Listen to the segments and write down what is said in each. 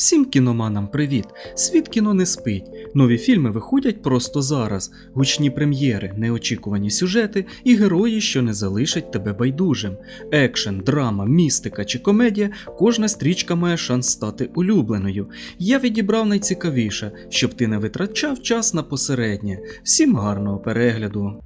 Всім кіноманам привіт! Світ кіно не спить. Нові фільми виходять просто зараз. Гучні прем'єри, неочікувані сюжети і герої, що не залишать тебе байдужим. Екшен, драма, містика чи комедія кожна стрічка має шанс стати улюбленою. Я відібрав найцікавіше, щоб ти не витрачав час на посереднє. Всім гарного перегляду.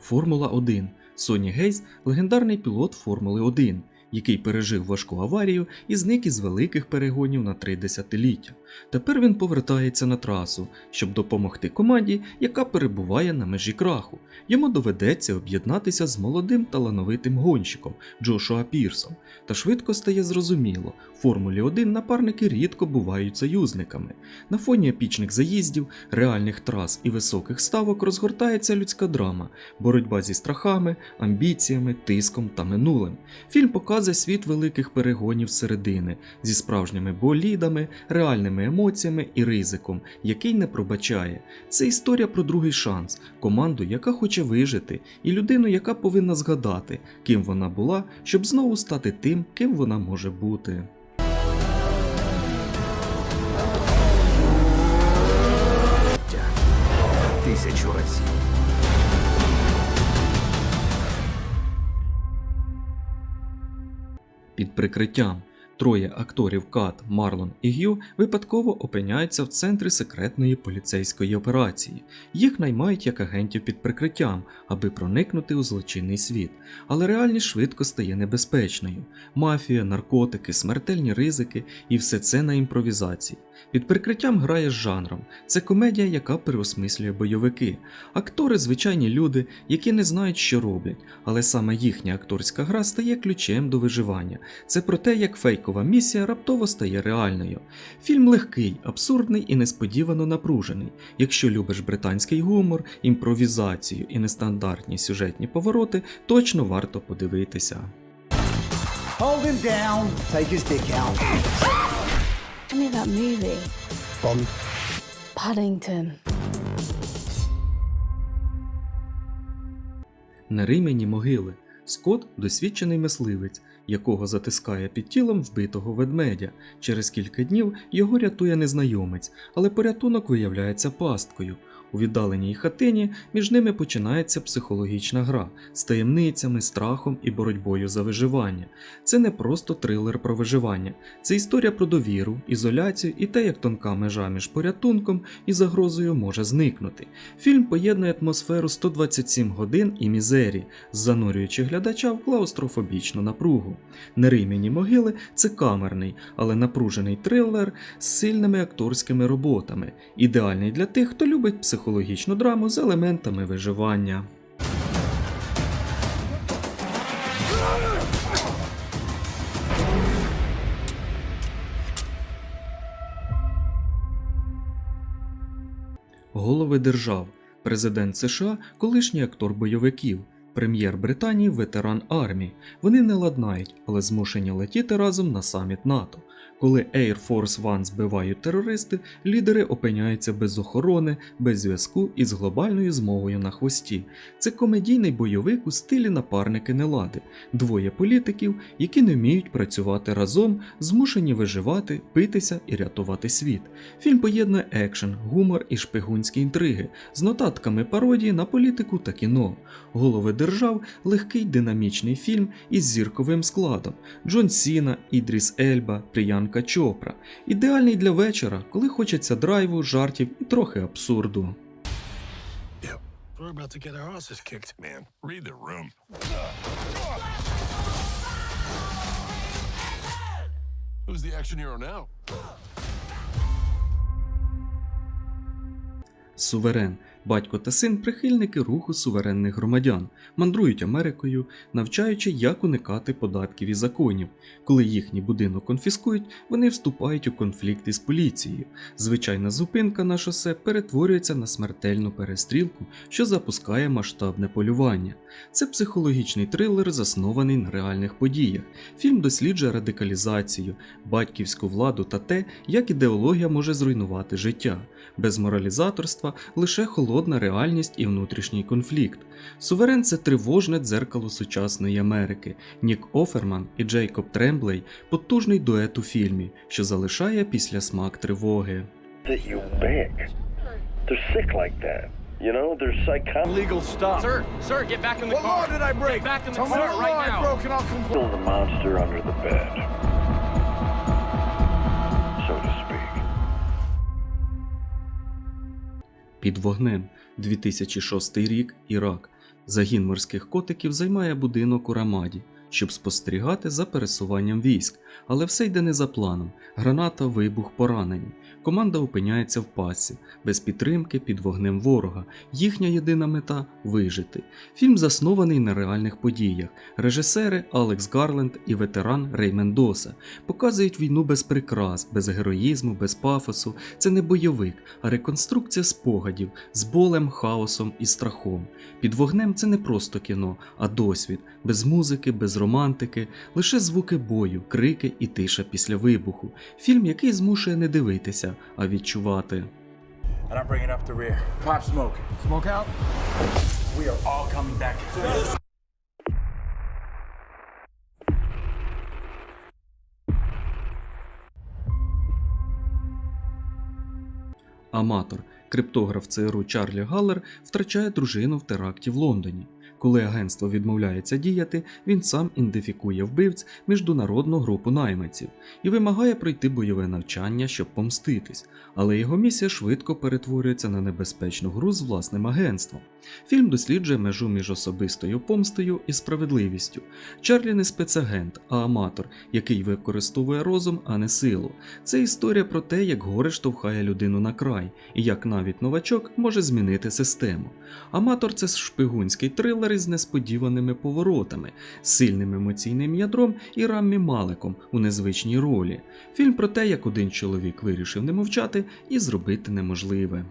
Формула 1. Соні Гейс легендарний пілот Формули 1, який пережив важку аварію і зник із великих перегонів на три десятиліття. Тепер він повертається на трасу, щоб допомогти команді, яка перебуває на межі краху. Йому доведеться об'єднатися з молодим талановитим гонщиком Джошуа Пірсом. Та швидко стає зрозуміло, в Формулі 1 напарники рідко бувають союзниками. На фоні епічних заїздів, реальних трас і високих ставок розгортається людська драма, боротьба зі страхами, амбіціями, тиском та минулим. Фільм показує світ великих перегонів середини зі справжніми болідами, реальними емоціями і ризиком, який не пробачає. Це історія про другий шанс, команду, яка хоче вижити, і людину, яка повинна згадати, ким вона була, щоб знову стати тим, ким вона може бути. тисячу разів. Під прикриттям троє акторів Кат, Марлон і Г'ю випадково опиняються в центрі секретної поліцейської операції. Їх наймають як агентів під прикриттям, аби проникнути у злочинний світ. Але реальність швидко стає небезпечною. Мафія, наркотики, смертельні ризики і все це на імпровізації. Під прикриттям грає з жанром. Це комедія, яка переосмислює бойовики. Актори звичайні люди, які не знають, що роблять, але саме їхня акторська гра стає ключем до виживання. Це про те, як фейкова місія раптово стає реальною. Фільм легкий, абсурдний і несподівано напружений. Якщо любиш британський гумор, імпровізацію і нестандартні сюжетні повороти, точно варто подивитися. Hold him down. Take his dick out. I mean that movie, Bond. Paddington. На римені могили. Скот досвідчений мисливець, якого затискає під тілом вбитого ведмедя. Через кілька днів його рятує незнайомець, але порятунок виявляється пасткою. У віддаленій хатині між ними починається психологічна гра з таємницями, страхом і боротьбою за виживання. Це не просто трилер про виживання, це історія про довіру, ізоляцію і те, як тонка межа між порятунком і загрозою може зникнути. Фільм поєднує атмосферу 127 годин і мізері, занурюючи глядача в клаустрофобічну напругу. Нерим'яні могили це камерний, але напружений трилер з сильними акторськими роботами, ідеальний для тих, хто любить психологічну драму з елементами виживання. Голови держав, президент США, колишній актор бойовиків, прем'єр Британії, ветеран армії. Вони не ладнають, але змушені летіти разом на саміт НАТО. Коли Air Force One збивають терористи, лідери опиняються без охорони, без зв'язку і з глобальною змовою на хвості. Це комедійний бойовик у стилі напарники нелади, двоє політиків, які не вміють працювати разом, змушені виживати, битися і рятувати світ. Фільм поєднує екшен, гумор і шпигунські інтриги з нотатками пародії на політику та кіно. Голови держав легкий динамічний фільм із зірковим складом: Джон Сіна, Ідріс Ельба, Пріянка Чопра. Ідеальний для вечора, коли хочеться драйву, жартів і трохи абсурду. Who's the action hero now? Суверен. Батько та син прихильники руху суверенних громадян, мандрують Америкою, навчаючи, як уникати податків і законів. Коли їхній будинок конфіскують, вони вступають у конфлікт із поліцією. Звичайна зупинка на шосе перетворюється на смертельну перестрілку, що запускає масштабне полювання. Це психологічний трилер, заснований на реальних подіях. Фільм досліджує радикалізацію, батьківську владу та те, як ідеологія може зруйнувати життя. Без моралізаторства лише холодний холодна реальність і внутрішній конфлікт. Суверен це тривожне дзеркало сучасної Америки. Нік Оферман і Джейкоб Тремблей потужний дует у фільмі, що залишає післясмак тривоги. you know, they're psychotic. Legal stuff. Sir, sir, get back in the What car. What law did I break? Get back in the Tell car right law I broke and I'll. Still the monster under the bed, Під вогнем 2006 рік Ірак. Загін морських котиків займає будинок у Рамаді, щоб спостерігати за пересуванням військ, але все йде не за планом. Граната, вибух, поранені. Команда опиняється в пасі, без підтримки під вогнем ворога. Їхня єдина мета вижити. Фільм заснований на реальних подіях. Режисери Алекс Гарленд і ветеран Рей Мендоса показують війну без прикрас, без героїзму, без пафосу. Це не бойовик, а реконструкція спогадів з болем, хаосом і страхом. Під вогнем це не просто кіно, а досвід, без музики, без романтики, лише звуки бою, крики і тиша після вибуху. Фільм, який змушує не дивитися, а відчувати. And I'm bringing up the rear. Pop smoke. Smoke out. We are all coming back. Аматор, криптограф ЦРУ Чарлі Галлер втрачає дружину в теракті в Лондоні. Коли агентство відмовляється діяти, він сам ідентифікує вбивць міжнародну групу найманців і вимагає пройти бойове навчання, щоб помститись, але його місія швидко перетворюється на небезпечну гру з власним агентством. Фільм досліджує межу між особистою помстою і справедливістю. Чарлі не спецагент, а аматор, який використовує розум, а не силу. Це історія про те, як горе штовхає людину на край, і як навіть новачок може змінити систему. Аматор це шпигунський трилер із несподіваними поворотами, сильним емоційним ядром і Раммі Маликом у незвичній ролі. Фільм про те, як один чоловік вирішив не мовчати і зробити неможливе.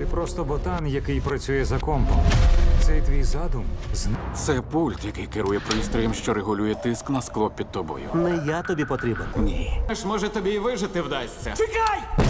Ти просто ботан, який працює за компом. Цей твій задум зна. Це пульт, який керує пристроєм, що регулює тиск на скло під тобою. Не я тобі потрібен. Ні. Ж, може тобі і вижити вдасться. Чекай!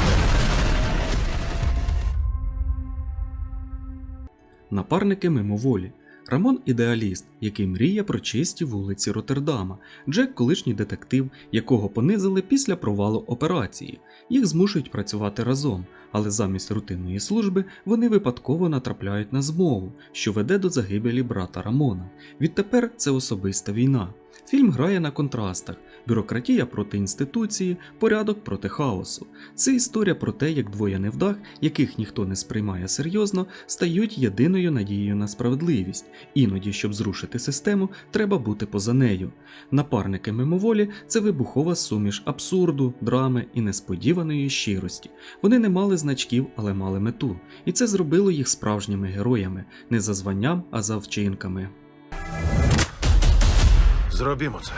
Напарники мимоволі. Рамон ідеаліст, який мріє про чисті вулиці Роттердама. Джек колишній детектив, якого понизили після провалу операції. Їх змушують працювати разом, але замість рутинної служби вони випадково натрапляють на змову, що веде до загибелі брата Рамона. Відтепер це особиста війна. Фільм грає на контрастах: бюрократія проти інституції, порядок проти хаосу. Це історія про те, як двоє невдах, яких ніхто не сприймає серйозно, стають єдиною надією на справедливість. Іноді, щоб зрушити систему, треба бути поза нею. Напарники мимоволі це вибухова суміш абсурду, драми і несподіваної щирості. Вони не мали значків, але мали мету, і це зробило їх справжніми героями, не за званням, а за вчинками. Зробімо це.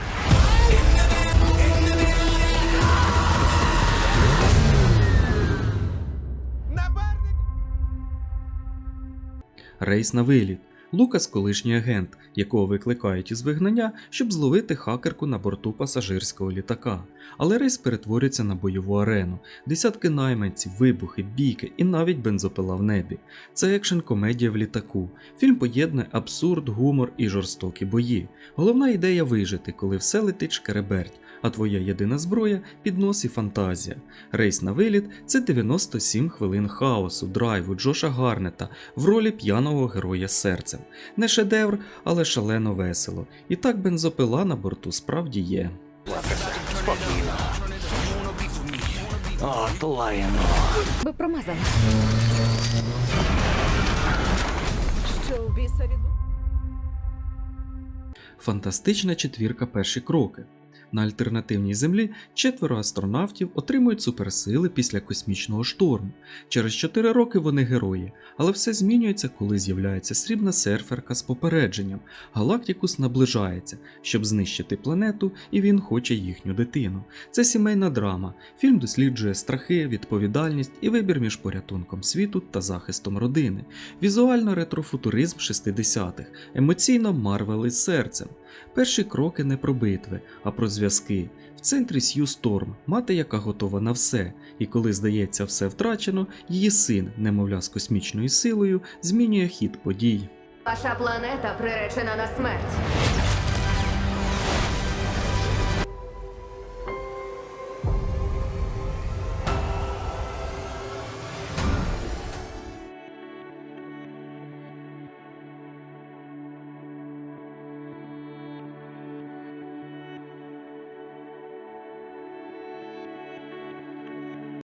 Рейс на виліт. Лукас колишній агент, якого викликають із вигнання, щоб зловити хакерку на борту пасажирського літака. Але рейс перетворюється на бойову арену, десятки найманців, вибухи, бійки і навіть бензопила в небі. Це екшен комедія в літаку. Фільм поєднує абсурд, гумор і жорстокі бої. Головна ідея вижити, коли все летить шкереберть, а твоя єдина зброя піднос і фантазія. Рейс на виліт це 97 хвилин хаосу, драйву Джоша Гарнета в ролі п'яного героя серцем. Не шедевр, але шалено весело. І так бензопила на борту справді є. От лаєно. Ви промазали. Фантастична четвірка перші кроки. На альтернативній землі четверо астронавтів отримують суперсили після космічного шторму. Через 4 роки вони герої, але все змінюється, коли з'являється срібна серферка з попередженням. Галактикус наближається, щоб знищити планету, і він хоче їхню дитину. Це сімейна драма. Фільм досліджує страхи, відповідальність і вибір між порятунком світу та захистом родини. Візуально ретрофутуризм 60-х, емоційно Марвел із серцем. Перші кроки не про битви, а про зв'язки. В центрі Сью Сторм, мати, яка готова на все, і коли здається все втрачено, її син, немовля з космічною силою, змінює хід подій. Ваша планета приречена на смерть.